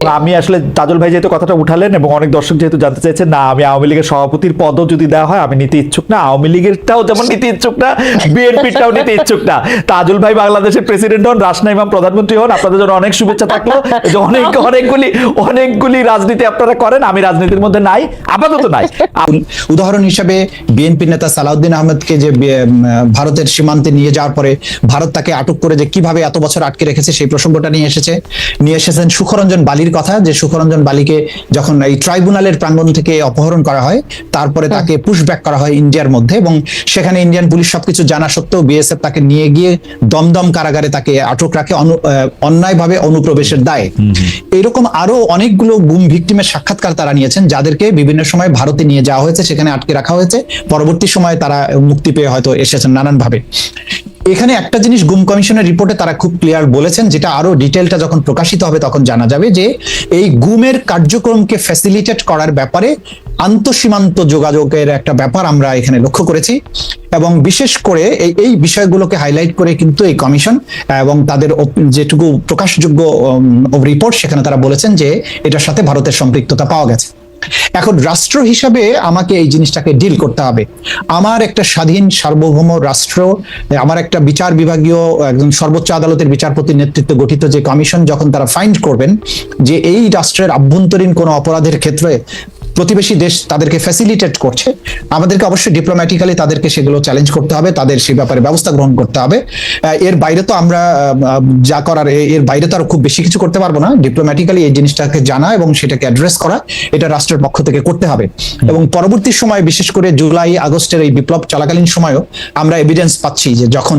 আমি আসলে তাজুল ভাই যেহেতু কথাটা উঠালেন এবং অনেক দর্শক যেহেতু জানতে চাইছেন, না, আমি আওয়ামী লীগের সভাপতির পদও যদি দেওয়া হয়, আমি নিতে ইচ্ছুক না। আওয়ামী লীগেরটাও যেমন নিতে ইচ্ছুক না, বিএনপিটাও নিতে ইচ্ছুক না। তাজুল ভাই বাংলাদেশের প্রেসিডেন্ট হন রাসনা ইমাম প্রধানমন্ত্রী হন, আপনাদের জন্য অনেক শুভেচ্ছা থাকল। অনেক, অনেকগুলি অনেকগুলি রাজনীতি আপনারা করেন, আমি রাজনীতির মধ্যে নাই, আপাতত নাই। উদাহরণ হিসেবে বিএনপি নেতা সালাউদ্দিন আহমেদকে যে ভারতের সীমান্তে নিয়ে যাওয়ার পরে ভারত তাকে আটক করে যে কীভাবে এত বছর আটকে রেখেছে সেই প্রসঙ্গটা নিয়ে এসেছে। নিয়ে এসেছেন সুখরঞ্জন বালির কথা যে সুখরঞ্জন বালিকে যখন এই ট্রাইব্যুনালের প্রাঙ্গণ থেকে অপহরণ করা হয় তারপরে তাকে পুশব্যাক করা হয় ইন্ডিয়ার মধ্যে এবং সেখানে ইন্ডিয়ান পুলিশ সবকিছু জানা সত্ত্বেও বিএসএফ তাকে নিয়ে গিয়ে দমদম কারাগারে তাকে আটক রাখে অন্যায়ভাবে অনুপ্রবেশের দায়ে। এরকম আরও অনেকগুলো গুম ভিক্টিমের সাক্ষাৎকার তারা নিয়েছেন যাদেরকে বিভিন্ন সময় ভারতে নিয়ে যাওয়া হয়েছে সেখানে আটকে রাখা হয়েছে। পরবর্তী সময়ে তারা মুক্তি পেয়ে হয়তো এসেছেন নানান ভাবে এখানে একটা জিনিস গুম কমিশনের রিপোর্টে তারা খুব ক্লিয়ার বলেছেন, যেটা আরও ডিটেলটা যখন প্রকাশিত হবে তখন জানা যাবে যে এই গুমের কার্যক্রমকে ফ্যাসিলিটেট করার ব্যাপারে আন্তঃসীমান্ত যোগাযোগের একটা ব্যাপার আমরা এখানে লক্ষ্য করেছি এবং বিশেষ করে এই এই বিষয়গুলোকে হাইলাইট করে কিন্তু এই কমিশন এবং তাদের যেটুকু প্রকাশযোগ্য রিপোর্ট সেখানে তারা বলেছেন যে এটার সাথে ভারতের সম্পৃক্ততা পাওয়া গেছে। এখন রাষ্ট্র হিসাবে আমাকে এই জিনিসটাকে ডিল করতে হবে। আমার একটা স্বাধীন সার্বভৌম রাষ্ট্র, আমার একটা বিচার বিভাগীয় একজন সর্বোচ্চ আদালতের বিচারপতির নেতৃত্বে গঠিত যে কমিশন যখন তারা ফাইন্ড করবেন, যে এই রাষ্ট্রের আভ্যন্তরীণ কোনো অপরাধের ক্ষেত্রে প্রতিবেশী দেশ তাদেরকে ফ্যাসিলিটেট করছে, আমাদেরকে অবশ্যই ডিপ্লোম্যাটিক্যালি তাদেরকে সেগুলো চ্যালেঞ্জ করতে হবে, তাদের সেই ব্যাপারে ব্যবস্থা গ্রহণ করতে হবে। এর বাইরে তো আমরা যা করার এর বাইরে তো আর খুব বেশি কিছু করতে পারব না। ডিপ্লোম্যাটিক্যালি এই জিনিসটাকে জানা এবং সেটাকে অ্যাড্রেস করা, এটা রাষ্ট্রের পক্ষ থেকে করতে হবে। এবং পরবর্তী সময়, বিশেষ করে জুলাই, আগস্টের এই বিপ্লব চলাকালীন সময়ও আমরা এভিডেন্স পাচ্ছি যে যখন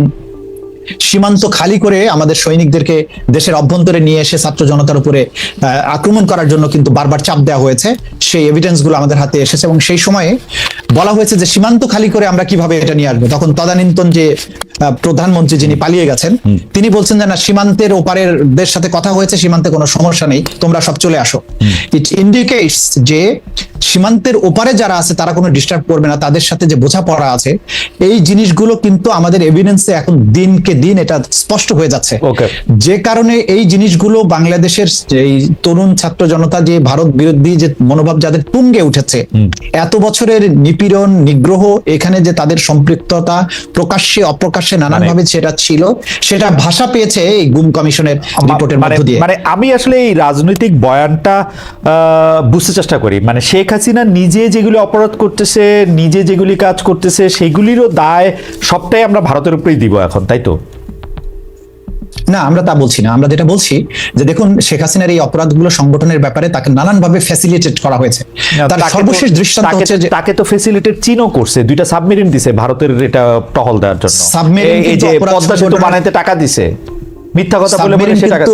সীমান্ত খালি করে আমাদের সৈনিকদেরকে দেশের অভ্যন্তরে নিয়ে এসে ছাত্র জনতার উপরে আক্রমণ করার জন্য কিন্তু বারবার চাপ দেওয়া হয়েছে। সেই এভিডেন্সগুলো আমাদের হাতে এসেছে এবং সেই সময়ে বলা হয়েছে যে সীমান্ত খালি করে আমরা কীভাবে এটা নিয়ে আসব? তখন তদানীন্তন যে প্রধানমন্ত্রী যিনি পালিয়ে গেছেন তিনি বলছেন যে না সীমান্তের ওপারের দের সাথে কথা হয়েছে সীমান্তে কোনো সমস্যা নেই তোমরা সব চলে আসো। ইট ইন্ডিকেটস যে সীমান্তের ওপারে যারা আছে তারা কোনো ডিস্টার্ব করবে না তাদের সাথে যে বোঝাপড়া আছে এই জিনিসগুলো কিন্তু আমাদের এভিডেন্সে এখন দিনকে দিন এটা স্পষ্ট হয়ে যাচ্ছে। যে কারণে এই জিনিসগুলো বাংলাদেশের এই তরুণ ছাত্র জনতা যে ভারত বিরোধী যে মনোভাব যাদের তুঙ্গে উঠেছে এত বছরের নিপীড়ন নিগ্রহ এখানে যে তাদের সম্পৃক্ততা প্রকাশ্যে অপ্রকাশ্যে নানান ভাবে সেটা ছিল সেটা ভাষা পেয়েছে এই গুম কমিশনের রিপোর্টের মানে মধ্য দিয়ে। মানে আমি আসলে এই রাজনৈতিক বয়ানটা আহ, বুঝতে চেষ্টা করি। মানে শেখ হাসিনা নিজে যেগুলি অপরাধ করতেছে নিজে যেগুলি কাজ করতেছে সেগুলিরও দায় সবটাই আমরা ভারতের উপরেই দিব এখন তাই তো? না আমরা তা বলছি না। আমরা যেটা বলছি যে দেখুন শেখ হাসিনার এই অপরাধগুলো সংগঠনের ব্যাপারে তাকে নানানভাবে ফ্যাসিলিটেট করা হয়েছে। তার সর্বশেষ দৃষ্টান্ত হচ্ছে যে তাকে তো ফেসিলিটেট চীনও করছে দুইটা সাবমেরিন দিছে ভারতের এটা টহল দেওয়ার জন্য। Submarine এই- যে পদ্মা সেতু বানাইতে টাকা দিছে মিথ্যা কথা বলে বলে সে টাকা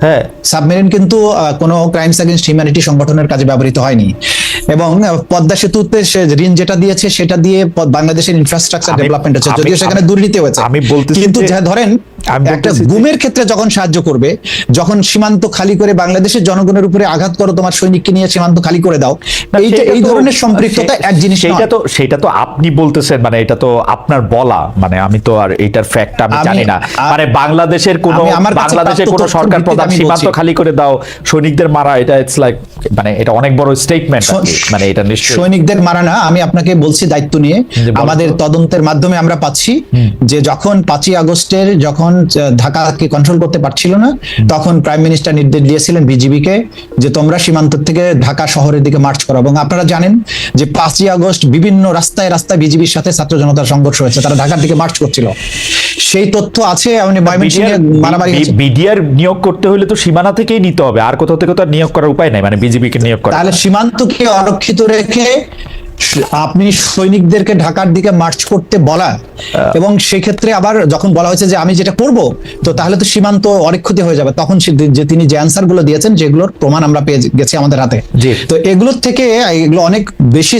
হ্যাঁ। সাবমেরিন কিন্তু কোনো ক্রাইমস এগেনস্ট হিউম্যানিটি সংগঠনের কাজে ব্যবহৃত হয়নি। এবং পদ্মা সেতুতে ঋণ যেটা দিয়েছে সেটা দিয়ে বাংলাদেশের ইনফ্রাস্ট্রাকচার ডেভেলপমেন্ট হচ্ছে। যদিও সেখানে দুর্নীতি হয়েছে। আমি বলতেছি কিন্তু যা ধরেন একটা গুমের ক্ষেত্রে যখন সাহায্য করবে যখন সীমান্ত খালি করে বাংলাদেশের জনগণের উপরে আঘাত করো তোমার সৈনিককে নিয়ে সীমান্ত খালি করে দাও এইটা এই ধরনের সম্পৃক্ততা এক জিনিস নয়। তো সেটা তো আপনি বলতেছেন মানে এটা তো আপনার বলা মানে আমি তো আর এইটার ফ্যাক্ট আমি জানি না। মানে বাংলাদেশের কোন আমার বাংলাদেশের কোন সরকার প্রধান সীমান্ত খালি করে দাও সৈনিকদের মারা এটা ইটস লাইক মানে এটা অনেক বড় স্টেটমেন্ট মানে এটা নিশ্চয়ই। সৈনিকদের মারা না আমি আপনাকে বলছি দায়িত্ব নিয়ে। আমাদের তদন্তের মাধ্যমে আমরা পাচ্ছি যে যখন পাঁচই আগস্টের যখন ঢাকাকে কন্ট্রোল করতে পারছিল না তখন প্রাইম মিনিস্টার নির্দেশ দিয়েছিলেন বিজিবিকে যে তোমরা সীমান্ত থেকে ঢাকা শহরের দিকে মার্চ করো। এবং আপনারা জানেন যে পাঁচই আগস্ট বিভিন্ন রাস্তায় রাস্তায় বিজিবির সাথে ছাত্র জনতার সংঘর্ষ হয়েছে। তারা ঢাকার দিকে মার্চ করছিল। সেই তথ্য আছে এমনি ময়মনসিংহে মারামারি বিডিআর নিয়োগ করতে হলে তো সীমানা থেকেই নিতে হবে। আর কোথাও থেকে তো নিয়োগ করার উপায় নাই মানে বিজেপি কে নিয়োগ করা। তাহলে সীমান্তকে অরক্ষিত রেখে আপনি সৈনিকদেরকে ঢাকার দিকে মার্চ করতে বলা। এবং সেক্ষেত্রে আবার যখন বলা হয়েছে যে আমি যেটা করব তো তাহলে তো সীমান্ত অরক্ষিত হয়ে যাবে। তখন যে তিনি যে অ্যান্সারগুলো দিয়েছেন যেগুলোর প্রমাণ আমরা পেয়ে গেছি আমাদের হাতে। তো এগুলোর থেকে এগুলো অনেক বেশি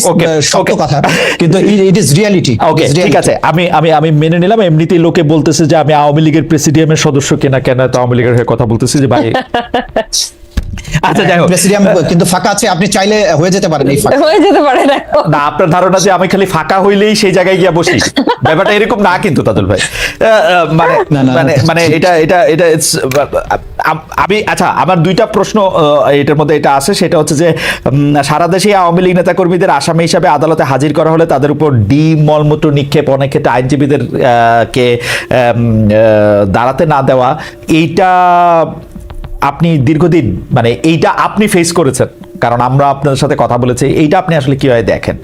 শক্ত কথা। কিন্তু ইট ইজ রিয়ালিটি ওকে ঠিক আছে। আমি আমি আমি মেনে নিলাম। এমনিতেই লোকে বলতেছে যে আমি আওয়ামী লীগের প্রেসিডিয়ামের সদস্য কেনা কেন তো আওয়ামী লীগের হয়ে কথা বলতেছি যে ভাই আচ্ছা যাই হোক। প্রেসিডিয়াম কিন্তু ফাঁকা আছে আপনি চাইলে হয়ে যেতে পারেন এই ফাঁকা। হয়ে যেতে পারে না না আপনার ধারণা যে আমি খালি ফাঁকা হইলেই সেই জায়গায় গিয়ে বসি ব্যাপারটা এরকম না কিন্তু তাদুল ভাই। মানে মানে মানে এটা এটা এটা আম- আচ্ছা আমার দুইটা প্রশ্ন আহ, এটার মধ্যে এটা আছে সেটা হচ্ছে যে সারা দেশে আওয়ামী লীগ নেতা কর্মীদের আসামি হিসাবে আদালতে হাজির করা হলে তাদের উপর ডি মলমূত্র নিক্ষেপ অনেক ক্ষেত্রে আইনজীবীদের আহ, কে দাঁড়াতে না দেওয়া এইটা আপনি দীর্ঘদিন মানে এইটা আপনি ফেস করেছেন। কারণ আমরা আপনাদের সাথে কথা বলেছি, এইটা আপনি আসলে কীভাবে দেখেন?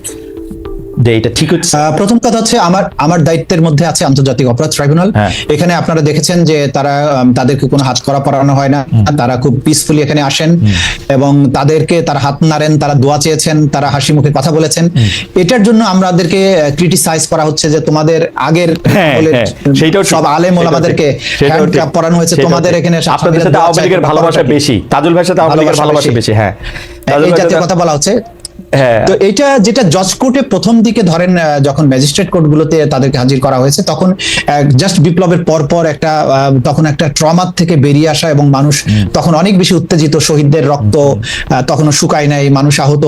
যে এটা ঠিক হচ্ছে? প্রথম কথা হচ্ছে আমার আমার দায়িত্বের মধ্যে আছে আন্তর্জাতিক অপরাধ ট্রাইব্যুনাল। হ্যাঁ। এখানে আপনারা দেখেছেন যে তারা তাদেরকে কোনো হাত করা পড়ানো হয় না। তারা খুব পিসফুলি এখানে আসেন এবং তাদেরকে তার হাত নাড়েন তারা দোয়া চেয়েছেন তারা হাসি মুখে কথা বলেছেন। এটার জন্য আমাদেরকে ক্রিটিসাইজ করা হচ্ছে যে তোমাদের আগের হ্যাঁ, হ্যাঁ, সেইটাও সব আলেম ওলামাদেরকে ঠিক, সেটাও হ্যান্ড ঠিক, পড়ানো হয়েছে। তোমাদের এখানে আপনাদের সাথে আওয়ামী লীগের ভালোবাসা বেশি। তাজুল ভাইয়ের সাথে আওয়ামী লীগের ভালোবাসা বেশি। হ্যাঁ। এই জাতীয় কথা বলা হচ্ছে। তো এটা যেটা জজ কোর্টে প্রথম দিকে ধরেন যখন ম্যাজিস্ট্রেট কোর্টগুলোতে তাদেরকে হাজির করা হয়েছে তখন জাস্ট বিপ্লবের পর পর একটা তখন একটা ট্রমার থেকে বেরিয়ে আসা এবং মানুষ তখন অনেক বেশি উত্তেজিত শহীদদের রক্ত তখনও শুকায় নাই মানুষ আহত।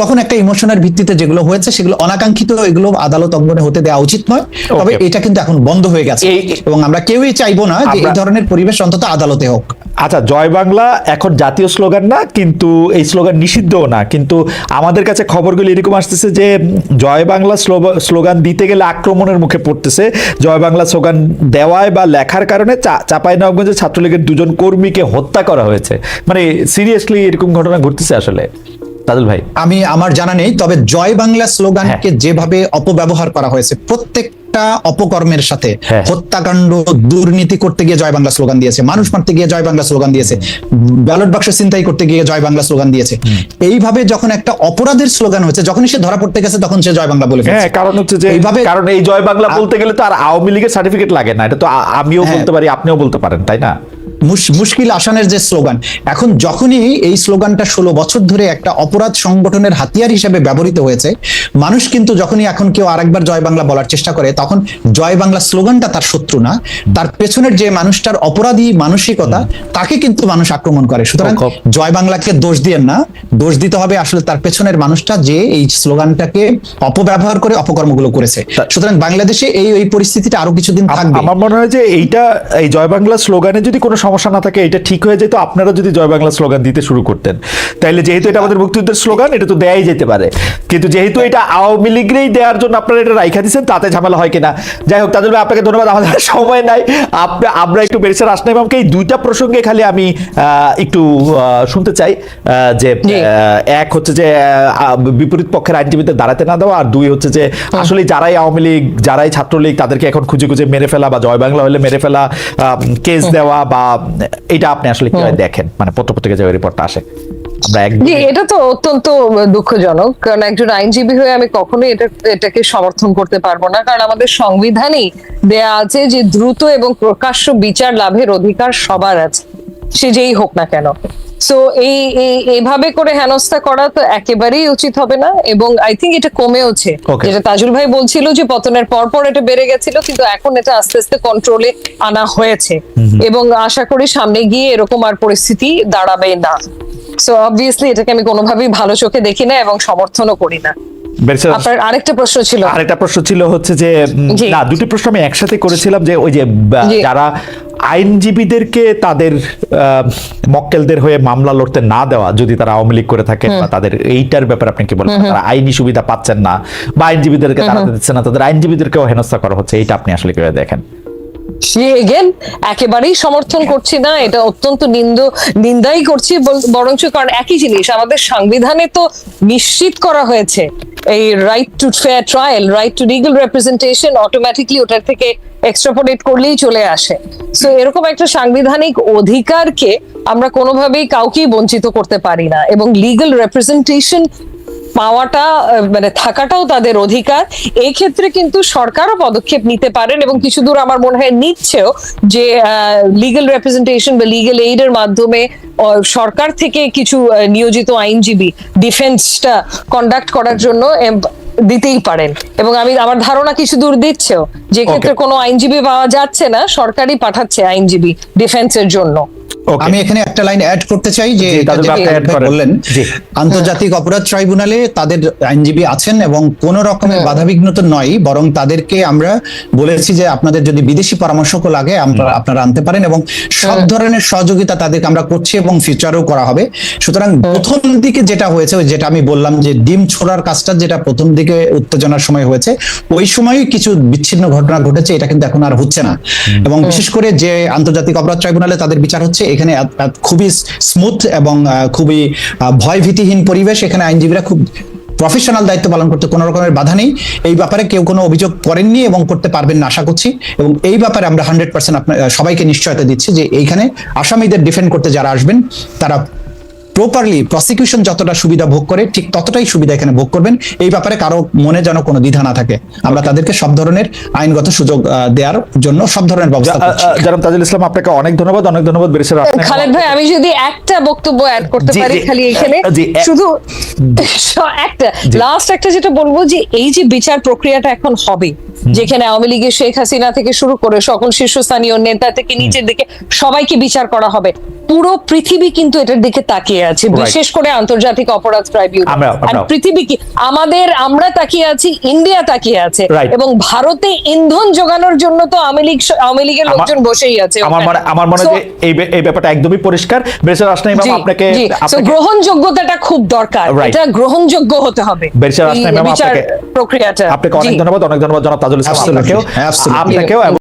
তখন একটা ইমোশনের ভিত্তিতে যেগুলো হয়েছে সেগুলো অনাকাঙ্ক্ষিত এগুলো আদালত অঙ্গনে হতে দেওয়া উচিত নয়। তবে এটা কিন্তু এখন বন্ধ হয়ে গেছে এবং আমরা কেউই চাইব না যে এই ধরনের পরিবেশ অন্তত আদালতে হোক। আচ্ছা জয় বাংলা এখন জাতীয় স্লোগান না কিন্তু এই স্লোগান নিষিদ্ধও না। কিন্তু আমাদের কাছে খবরগুলো এরকম আসতেছে যে জয় বাংলা স্লোগান দিতে গেলে আক্রমণের মুখে পড়তেছে। জয় বাংলা স্লোগান দেওয়ায় বা লেখার কারণে চাপাই নবগঞ্জে ছাত্রলীগের দুজন কর্মীকে হত্যা করা হয়েছে। মানে সিরিয়াসলি এরকম ঘটনা ঘটতেছে আসলে? তাদুল ভাই। আমি আমার জানা নেই তবে জয় বাংলা স্লোগানকে হ্যাঁ। যেভাবে অপব্যবহার করা হয়েছে প্রত্যেকটা অপকর্মের সাথে হ্যাঁ। হত্যাকাণ্ড দুর্নীতি করতে গিয়ে জয় বাংলা স্লোগান দিয়েছে মানুষ মারতে গিয়ে জয় বাংলা স্লোগান দিয়েছে ব্যালট বাক্স চিন্তাই করতে গিয়ে জয় বাংলা স্লোগান দিয়েছে এইভাবে যখন একটা অপরাধের স্লোগান হয়েছে যখনই সে ধরা পড়তে গেছে তখন সে জয় বাংলা বলে হ্যাঁ কারণ হচ্ছে যে এইভাবে কারণ এই জয় বাংলা বলতে গেলে তো আর আওয়ামী লীগের সার্টিফিকেট লাগে না এটা তো আমিও হ্যাঁ। বলতে পারি আপনিও বলতে পারেন তাই না মুশকিল আসানের যে স্লোগান এখন যখনই এই স্লোগানটা ষোলো বছর ধরে একটা অপরাধ সংগঠনের হাতিয়ার হিসেবে ব্যবহৃত হয়েছে মানুষ কিন্তু যখনই এখন কেউ আরেকবার জয় বাংলা বলার চেষ্টা করে তখন জয় বাংলা স্লোগানটা তার শত্রু না তার পেছনের যে মানুষটার অপরাধী মানসিকতা তাকে কিন্তু মানুষ আক্রমণ করে। সুতরাং জয় বাংলাকে দোষ দিয়ে না দোষ দিতে হবে আসলে তার পেছনের মানুষটা যে এই স্লোগানটাকে অপব্যবহার করে অপকর্মগুলো করেছে। সুতরাং বাংলাদেশে এই এই পরিস্থিতিটা আরও কিছুদিন থাকবে। আমার মনে হয় যে এইটা এই জয় বাংলা স্লোগানে যদি কোনো সমস্যা না থাকে এটা ঠিক হয়ে যেত আপনারা যদি জয় বাংলা স্লোগান দিতে শুরু করতেন। তাইলে যেহেতু এটা আমাদের মুক্তিযুদ্ধের স্লোগান এটা তো দেয়াই যেতে পারে। কিন্তু যেহেতু এটা আওয়ামী লীগেরই দেওয়ার জন্য আপনারা এটা রাইখা দিচ্ছেন তাতে ঝামেলা হয় কিনা? যাই হোক তাদের আপনাকে ধন্যবাদ আমাদের সময় নাই। আপনি আমরা একটু বেরিসার আসনা ইমামকে এই দুইটা প্রসঙ্গে খালি আমি একটু শুনতে চাই যে এক হচ্ছে যে বিপরীত পক্ষের আইনজীবীদের দাঁড়াতে না দেওয়া আর দুই হচ্ছে যে আসলে যারাই আওয়ামী লীগ যারাই ছাত্রলীগ তাদেরকে এখন খুঁজে খুঁজে মেরে ফেলা বা জয় বাংলা হলে মেরে ফেলা কেস দেওয়া বা এটা আপনি আসলে কীভাবে দেখেন? মানে পত্রপত্রিকা যে রিপোর্টটা আসে। জি এটা তো অত্যন্ত দুঃখজনক কারণ একজন আইনজীবী হয়ে আমি কখনোই এটা এটাকে সমর্থন করতে পারব না কারণ আমাদের সংবিধানই দেয়া আছে যে দ্রুত এবং প্রকাশ্য বিচার লাভের অধিকার সবার আছে সে যেই হোক না কেন। সো এই এই- এইভাবে করে হেনস্থা করা তো একেবারেই উচিত হবে না এবং আই থিঙ্ক এটা কমেওছে. যেটা তাজুল ভাই বলছিল যে পতনের পর পর এটা বেড়ে গেছিল কিন্তু এখন এটা আস্তে আস্তে কন্ট্রোলে আনা হয়েছে। এবং আশা করি সামনে গিয়ে এরকম আর পরিস্থিতি দাঁড়াবে না। সো অবভিয়াসলি এটাকে আমি কোনোভাবেই ভালো চোখে দেখি না এবং সমর্থনও করি না। আপনার আরেকটা প্রশ্ন ছিল। আরেকটা প্রশ্ন ছিল হচ্ছে যে না দুটো প্রশ্ন আমি একসাথে করেছিলাম যে ওই যে যারা আইনজীবীদেরকে তাদের মক্কেলদের হয়ে মামলা লড়তে না দেওয়া যদি তারা আওয়ামী লীগ করে থাকেন বা তাদের এইটার ব্যাপারে আপনি কি বলবেন তারা আইনি সুবিধা পাচ্ছেন না বা আইনজীবীদেরকে তারা দিচ্ছে না তাদের আইনজীবীদেরকেও হেনস্থা করা হচ্ছে এইটা আপনি আসলে কীভাবে দেখেন? এগেন একেবারেই সমর্থন করছি না, এটা অত্যন্ত নিন্দ, নিন্দাই করছি বরঞ্চ কারণ একই জিনিস, আমাদের সংবিধানে তো নিশ্চিত করা হয়েছে এই right to fair trial right to legal representation automatically ওটার থেকে এক্সট্রাপোলেট করলেই চলে আসে। সো এরকম একটা সাংবিধানিক অধিকারকে আমরা কোনোভাবেই কাউকেই বঞ্চিত করতে পারি না এবং লিগাল রিপ্রেজেন্টেশন পাওয়াটা মানে থাকাটাও তাদের অধিকার। এই ক্ষেত্রে কিন্তু সরকারও পদক্ষেপ নিতে পারেন এবং কিছু দূর আমার মনে হয় নিচ্ছেও যে লিগ্যাল রেপ্রেজেন্টেশন বা লিগেল এইডের মাধ্যমে সরকার থেকে কিছু নিয়োজিত আইনজীবী ডিফেন্সটা কন্ডাক্ট করার জন্য দিতেই পারেন। এবং আমি আমার ধারণা কিছু দূর দিচ্ছেও যে ক্ষেত্রে কোনো আইনজীবী পাওয়া যাচ্ছে না সরকারই পাঠাচ্ছে আইনজীবী ডিফেন্সের জন্য। আমি এখানে একটা লাইন অ্যাড করতে চাই যে। বললেন আন্তর্জাতিক অপরাধ ট্রাইব্যুনালে তাদের আইনজীবী আছেন এবং কোন রকমের বাধাবিঘ্ন তো নয় বরং তাদেরকে আমরা বলেছি যে আপনাদের যদি বিদেশি পরামর্শকও লাগে আমরা- আপনারা আনতে পারেন এবং সব ধরনের সহযোগিতা তাদেরকে আমরা করছি এবং ফিউচারেও করা হবে। সুতরাং প্রথম দিকে যেটা হয়েছে ওই যেটা আমি বললাম যে ডিম ছোড়ার কাজটা যেটা প্রথম দিকে উত্তেজনার সময় হয়েছে। ওই সময়ই কিছু বিচ্ছিন্ন ঘটনা ঘটেছে এটা কিন্তু এখন আর হচ্ছে না। এবং বিশেষ করে যে আন্তর্জাতিক অপরাধ ট্রাইব্যুনালে তাদের বিচার হচ্ছে এখানে খুবই স্মুথ এবং খুবই ভয়ভীতিহীন পরিবেশ। এখানে আইনজীবীরা খুব প্রফেশনাল দায়িত্ব পালন করতে কোনো রকমের বাধা নেই। এই ব্যাপারে কেউ কোনো অভিযোগ করেননি এবং করতে পারবেন না আশা করছি। এবং এই ব্যাপারে আমরা হান্ড্রেড পার্সেন্ট সবাইকে নিশ্চয়তা দিচ্ছি যে এইখানে আসামিদের ডিফেন্ড করতে যারা আসবেন তারা প্রপারলি প্রসিকিউশন যতটা সুবিধা ভোগ করে ঠিক ততটাই সুবিধা এখানে ভোগ করবেন। এই ব্যাপারে কারও মনে যেন কোনো দ্বিধা না থাকে। আমরা তাদেরকে সব ধরনের আইনগত সুযোগ দেওয়ার জন্য সব ধরনের ব্যবস্থা করছি। তাজুল ইসলাম আপনাকে অনেক ধন্যবাদ অনেক ধন্যবাদ বেরিসের খালেদ ভাই আমি যদি একটা বক্তব্য অ্যাড করতে পারি খালি এখানে শুধু একটা লাস্ট একটা যেটা বলব যে এই যে বিচার প্রক্রিয়াটা এখন হবে যেখানে আওয়ামী লীগের শেখ হাসিনা থেকে শুরু করে সকল শীর্ষস্থানীয় নেতা থেকে নিচের দিকে সবাইকে বিচার করা হবে। পুরো পৃথিবী কিন্তু এটার দিকে তাকিয়ে আছে বিশেষ করে আন্তর্জাতিক অপরাধ ট্রাইব্যুনাল পৃথিবী কি আমাদের আমরা তাকিয়ে আছি ইন্ডিয়া তাকিয়ে আছে। এবং ভারতে ইন্ধন যোগানোর জন্য তো আওয়ামী লীগ আওয়ামী লীগের লোকজন বসেই আছে আমার। মনে আমার মনে হয় যে এই এই ব্যাপারটা একদমই পরিষ্কার। বেরিসের আসনা ইমাম আপনাকে গ্রহণযোগ্যতাটা খুব দরকার. এটা গ্রহণযোগ্য হতে হবে। বেরশাদ এই আসনা ইমাম আপনাকে- প্রক্রিয়াটা। আপনাকে অনেক। ধন্যবাদ অনেক ধন্যবাদ জনাব তাজুল ইসলাম আপনাকেও. আপনাকেও